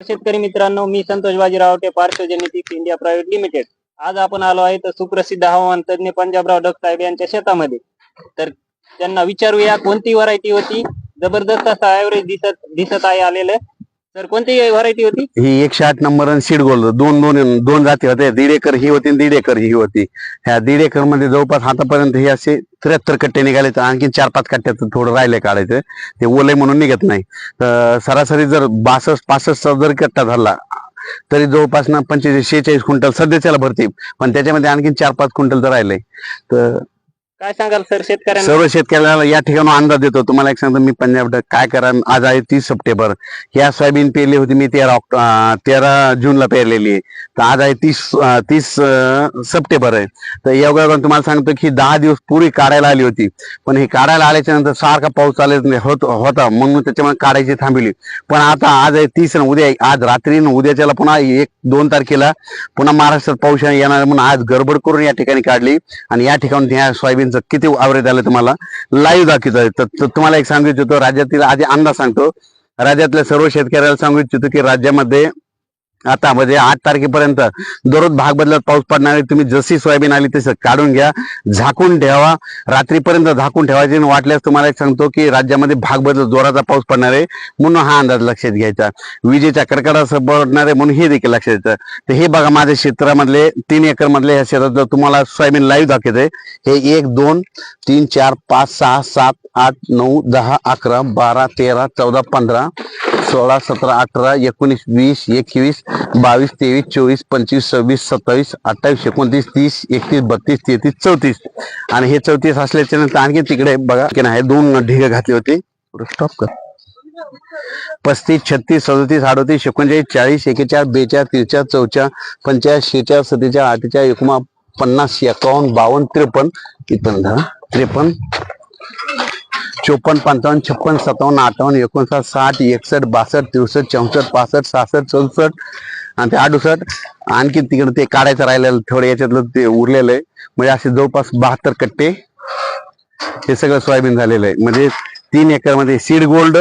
शेतकरी मित्रांनो मी संतोष बाजीराव टे पार्श्व जेनेटिक्स इंडिया प्रायव्हेट लिमिटेड. आज आपण आलो आहे तर सुप्रसिद्ध हवामान तज्ञ पंजाबराव डक साहेब यांच्या शेतामध्ये. तर त्यांना विचारूया कोणती व्हरायटी होती? जबरदस्त असा ऍव्हरेज दिसत दिसत आहे आलेलं. तर कोणती व्हरायटी होती? ही एकशे आठ नंबर आणि सीड गोल्ड. दोन दोन दोन जाती होते दीड एकर ही होती दीड एकर ही होती. ह्या दीड एकरमध्ये जवळपास आतापर्यंत हे असे त्र्याहत्तर कट्टे निघाले तर आणखी चार पाच कट्ट्यात थोडं राहिले काढायचं. ते ओले म्हणून निघत नाही. तर सरासरी जर बासष्ट पासष्टचा जर कट्टा धरला तरी जवळपास ना पंचेचाळीस शेहेचाळीस क्विंटल सध्याच्याला भरती पण त्याच्यामध्ये आणखी चार पाच क्विंटल तर राहिले. तर काय सांगाल सर शेतकऱ्यांना? सर्व शेतकऱ्याला या ठिकाणी अंदाज देतो. तुम्हाला एक सांगतो मी पंजाब काय करा आज आहे तीस सप्टेंबर. ह्या सोयाबीन पेरली होती मी तेरा ऑक्टो तेरा जूनला पेरलेली. तर आज आहे तीस अं, तीस अं, सप्टेंबर आहे. तर एवढ्या तुम्हाला सांगतो की दहा दिवस पूर्वी काढायला आली होती. पण हे काढायला आल्याच्यानंतर सारखा पाऊस चालत होत होता म्हणून त्याच्यामुळे काढायची थांबली. पण आता आज आहे तीस आणि उद्या आज रात्री आणि उद्याच्याला पुन्हा एक दोन तारखेला पुन्हा महाराष्ट्रात पाऊस येणार म्हणून आज गडबड करून या ठिकाणी काढली. आणि या ठिकाणी ह्या त्यांचं किती आवरेज आलं तुम्हाला? लाईव्ह दाखवतोय. तर तुम्हाला एक सांगू इच्छितो राज्यातील आधी अंदाज सांगतो. राज्यातल्या सर्व शेतकऱ्याला सांगू इच्छितो की राज्यामध्ये आता म्हणजे आठ तारखेपर्यंत दररोज भाग बदलत पाऊस पडणार आहे. तुम्ही जशी सोयाबीन आली तसं काढून घ्या झाकून ठेवा. रात्रीपर्यंत झाकून ठेवायचे वाटल्यास तुम्हाला एक सांगतो की राज्यामध्ये भाग बदलत जोराचा पाऊस पडणार आहे. म्हणून हा अंदाज लक्षात घ्यायचा. विजेच्या कडकडासह पडणार आहे म्हणून हे देखील लक्षात द्यायचं तर हे बघा माझ्या क्षेत्रामधले तीन एकर मधले ह्या शेतात जर तुम्हाला सोयाबीन लाईव्ह दाखवते हे एक दोन तीन चार पाच सहा सात आठ नऊ दहा अकरा बारा तेरा चौदा पंधरा सोळा सतरा अठरा एकोणीस वीस एकवीस बावीस तेवीस चोवीस पंचवीस सव्वीस सत्तावीस अठ्ठावीस एकोणतीस तीस एकतीस बत्तीस तेहतीस चौतीस. आणि हे चौतीस असल्याच्या नंतर आणखी तिकडे बघा की नाही दोन ढिगे घातले होते. स्टॉप कर. पस्तीस छत्तीस सदतीस अडतीस एकोणचाळीस चाळीस एकेचाळ बेचाळ त्रेचाळीस चौचाळ पंचाळीस शेचाळ सत्तेचाळ अठ्ठेचाळीस एकोणा पन्नास एकावन्न बावन्न त्रेपन्न इथपर्यंत त्रेपन्न चोपन्न पंचावन्न छप्पन सत्तावन्न अठ्ठावन्न एकोणसाठ साठ एकसष्ट बासष्ट त्रेसष्ट चौसष्ट पासष्ट सहासष्ट चौसष्ट आणि ते अडुसष्ट. आणखी तिकडे ते काढायचं राहिलेलं थोडं याच्यातलं ते उरलेलं आहे. म्हणजे असे जवळपास बहात्तर कट्टे हे सगळं सोयाबीन झालेलं आहे. म्हणजे तीन एकरमध्ये सीड गोल्ड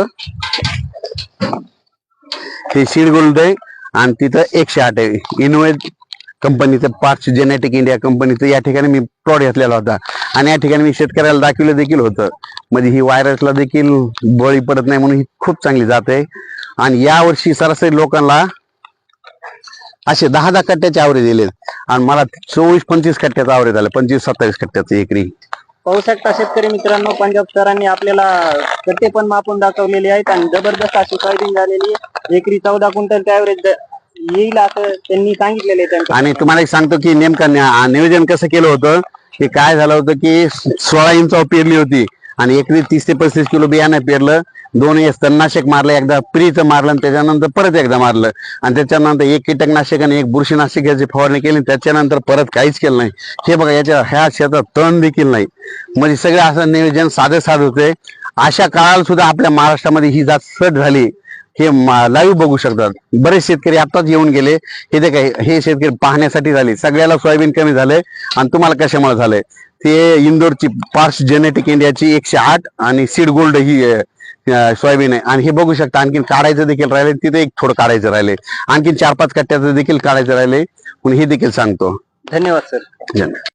हे सीड गोल्ड आहे आणि तिथं एकशे आठ आहे. इनोवेट कंपनीचं पार्ट्स जेनेटिक इंडिया कंपनीचं या ठिकाणी मी प्लॉट घेतलेला होता. आणि या ठिकाणी मी शेतकऱ्याला दाखवलं देखील होतं. म्हणजे ही व्हायरसला देखील बळी पडत नाही म्हणून ही खूप चांगली जात आहे. आणि या वर्षी सरासरी लोकांना असे दहा दहा कट्ट्याचे आवरे दिले आणि मला चोवीस पंचवीस कट्ट्याचा आवरे झाले. पंचवीस सत्तावीस कट्ट्याचं एकरी. पाहू शकता शेतकरी मित्रांनो पंजाब सरांनी आपल्याला कट्टे पण मापून दाखवलेले आहेत आणि जबरदस्त अशी सोयाबीन झालेली आहे. एकरी चौदा क्विंटल ऍव्हरेज येईल असं त्यांनी सांगितलेलं आहे आणि तुम्हाला एक सांगतो की नेमकं न्या- नियोजन कसं केलं होतं की काय झालं होतं की सोळा इंच पेरली होती आणि एकवीस तीस ते पस्तीस किलो बियाणं पेरलं. दोन वेळेस तणनाशक मारलं एकदा प्रीचं मारलं आणि त्याच्यानंतर परत एकदा मारलं. आणि त्याच्यानंतर एक कीटकनाशक आणि एक बुरशीनाशक याची फवारणी केली त्याच्यानंतर परत काहीच केलं नाही. हे बघा याच्या ह्या शेतात तण देखील नाही. म्हणजे सगळं असं नियोजन साधे साध होते अशा काळाला सुद्धा आपल्या महाराष्ट्रामध्ये ही जात सट झाली. हे लाईव्ह बघू शकतात. बरेच शेतकरी आताच येऊन गेले. हे ते काय हे शेतकरी पाहण्यासाठी झाले. सगळ्याला सोयाबीन कमी झाले आणि तुम्हाला कशामुळे झालंय? ते इंदोरची पार्स जेनेटिक इंडियाची एकशे आठ आणि सीड गोल्ड ही सोयाबीन आहे. आणि हे बघू शकता आणखीन काढायचं देखील राहिले. तिथे एक थोडं काढायचं राहिले. आणखीन चार पाच कट्ट्याचं देखील काढायचं राहिले. पण हे देखील सांगतो. धन्यवाद सर. धन्यवाद.